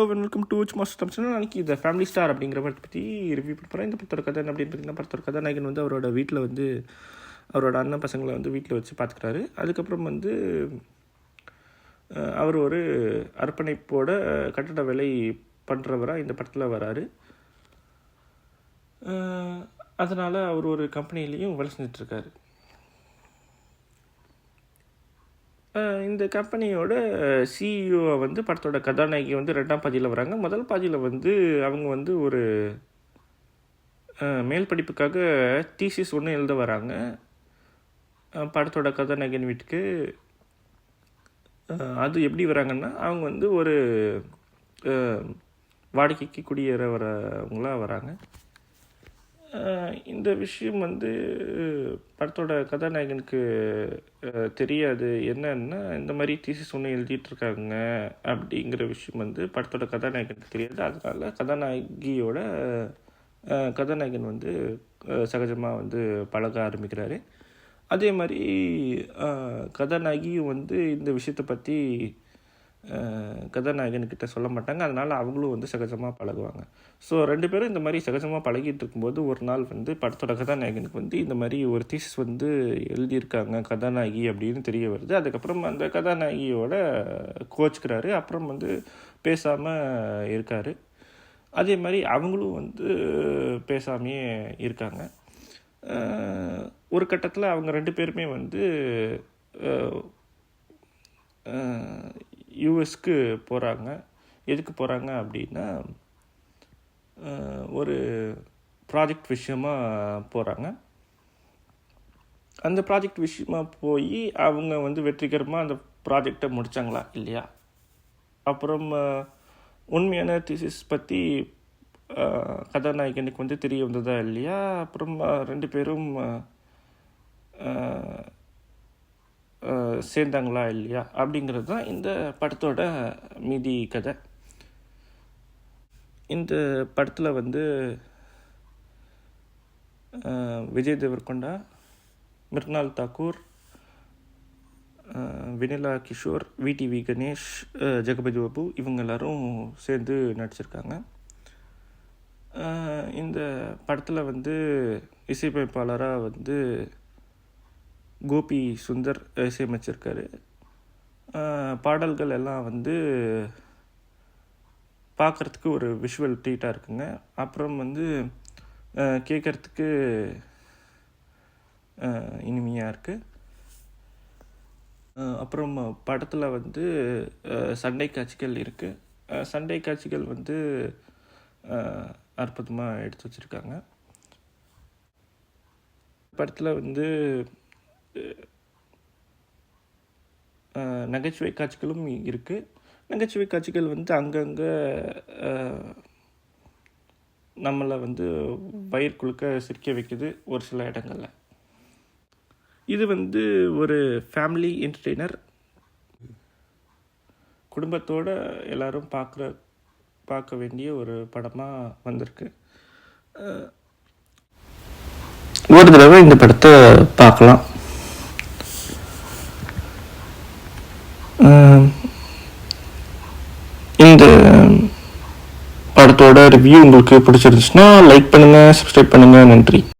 Hello welcome to உச் master தமிழ்ச்சி நாளைக்கு இந்த ஃபேமிலி ஸ்டார் அப்படிங்கிற படத்தை பற்றி ரிவ்யூ பண்ண போகிறேன் இந்த படத்தோட கதை என்ன அப்படின்னு பார்த்தீங்கன்னா படத்தோட கதாநாயகன் வந்து அவரோட வீட்டில் வந்து அவரோட அண்ணன் பசங்களை வந்து வீட்டில் வச்சு பார்த்துக்கிறாரு. அதுக்கப்புறம் வந்து அவர் ஒரு அர்ப்பணிப்போட கட்டட வேலை பண்ணுறவராக இந்த படத்தில் வராரு. அதனால் அவர் ஒரு கம்பெனிலையும் வேலை செஞ்சிட்ருக்காரு இந்த கம்பெனியோட சிஇஓ வந்து படத்தோட கதாநாயகி வந்து ரெண்டாம் பாதியில் வராங்க. முதல் பாதியில் வந்து அவங்க வந்து ஒரு மேல் படிப்புக்காக தீசிஸ் ஒன்று எழுத வராங்க. படத்தோட கதாநாயகன் வீட்டுக்கு. அது எப்படி வராங்கன்னா அவங்க வந்து ஒரு வாடகைக்கு குடியேற வரவங்களாக வராங்க. இந்த விஷயம் வந்து படத்தோட கதாநாயகனுக்கு தெரியாது. என்னன்னா இந்த மாதிரி தீசிஸ் ஒன்று எழுதிட்டு இருக்காங்க அப்படிங்கிற விஷயம் வந்து படத்தோட கதாநாயகனுக்கு தெரியாது. அதனால கதாநாயகியோட கதாநாயகன் வந்து சகஜமாக வந்து பழக ஆரம்பிக்கிறாரு. அதே மாதிரி கதாநாயகியும் வந்து இந்த விஷயத்தை பற்றி கதாநாயகன்கிட்ட சொல்ல மாட்டாங்க. அதனால் அவங்களும் வந்து சகஜமாக பழகுவாங்க. ஸோ ரெண்டு பேரும் இந்த மாதிரி சகஜமாக பழகிட்டு இருக்கும்போது ஒரு நாள் வந்து படத்தோட கதாநாயகனுக்கு வந்து இந்த மாதிரி ஒரு தீசஸ் வந்து எழுதியிருக்காங்க. கதாநாயகி அப்படின்னு தெரிய வருது. அதுக்கப்புறம் அந்த கதாநாயகியோட கோச்சுக்கிறாரு. அப்புறம் வந்து பேசாமல் இருக்கார். அதே மாதிரி அவங்களும் வந்து பேசாமையே இருக்காங்க. ஒரு கட்டத்தில் அவங்க ரெண்டு பேருமே வந்து யூஎஸ்க்கு போகிறாங்க எதுக்கு போகிறாங்க அப்படின்னா ஒரு ப்ராஜெக்ட் விஷயமாக போகிறாங்க அந்த ப்ராஜெக்ட் விஷயமாக போய் அவங்க வந்து வெற்றிகரமாக அந்த ப்ராஜெக்டை முடித்தாங்களா இல்லையா? அப்புறம் உண்மையான தீசிஸ் பற்றி கதாநாயகனுக்கு வந்து தெரிய வந்ததா இல்லையா? அப்புறம் ரெண்டு பேரும் சேர்ந்தாங்களா இல்லையா? அப்படிங்கிறது தான் இந்த படத்தோட மீதி கதை. இந்த படத்தில் வந்து விஜய் தேவர்கொண்டா மிர்னால் தாக்கூர் வினிலா கிஷோர் விடிவி கணேஷ் ஜெகபதி பாபு இவங்க எல்லாரும் சேர்ந்து நடிச்சிருக்காங்க. இந்த படத்தில் வந்து இசையமைப்பாளராக வந்து கோபி சுந்தர் இசையமைச்சிருக்காரு. பாடல்கள் எல்லாம் வந்து பார்க்குறதுக்கு ஒரு விஷுவல் ட்ரீட்டாக இருக்குங்க. அப்புறம் வந்து கேட்குறதுக்கு இனிமையாக இருக்குது அப்புறம் படத்தில் வந்து சண்டை காட்சிகள் இருக்குது சண்டை காட்சிகள் வந்து அற்புதமாக எடுத்து வச்சுருக்காங்க. படத்தில் வந்து நகைச்சுவை காட்சிகளும் இருக்குது நகைச்சுவை காட்சிகள் வந்து அங்கங்கே நம்மளை வந்து வயிறு குழுக்க சிரிக்க வைக்குது ஒரு சில இடங்களில். இது வந்து ஒரு ஃபேமிலி என்டர்டெய்னர் குடும்பத்தோட எல்லாரும் பார்க்குற பார்க்க வேண்டிய ஒரு படமாக வந்திருக்கு. ஒரு தடவை இந்த படத்தை பார்க்கலாம் இந்த படத்தோட ரிவ்யூ உங்களுக்கு பிடிச்சிருந்துச்சுன்னா லைக் பண்ணுங்கள் சப்ஸ்கிரைப் பண்ணுங்கள் நன்றி.